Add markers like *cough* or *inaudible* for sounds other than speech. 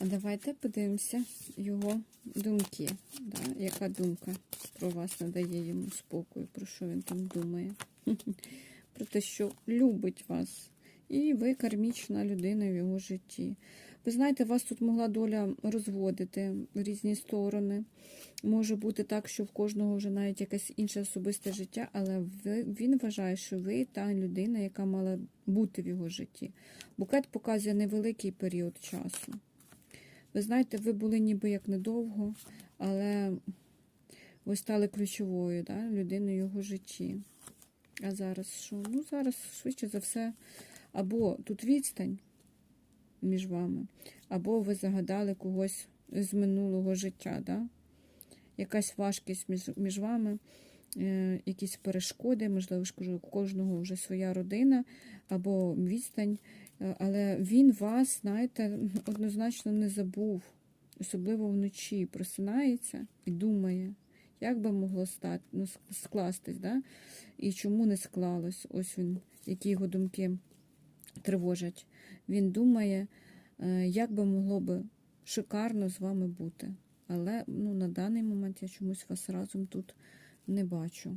А давайте подивимося його думки. Да? Яка думка про вас надає йому спокою, про що він там думає? *laughs* Про те, що любить вас. І ви кармічна людина в його житті. Ви знаєте, вас тут могла доля розводити в різні сторони. Може бути так, що в кожного вже навіть якесь інше особисте життя, але він вважає, що ви та людина, яка мала бути в його житті. Букет показує невеликий період часу. Ви знаєте, ви були ніби як недовго, але ви стали ключовою да, людиною його житті. А зараз що? Ну, зараз, швидше за все, або тут відстань між вами, або ви загадали когось з минулого життя. Да? Якась важкість між, між вами, якісь перешкоди, можливо, кажу, у кожного вже своя родина або відстань. Е, Але він вас, знаєте, однозначно не забув, особливо вночі просинається і думає, як би могло стати, ну, скластись, да? і чому не склалось. Ось він, які його думки тривожать. Він думає, е, як би могло би шикарно з вами бути. Але ну, на даний момент я чомусь вас разом тут не бачу.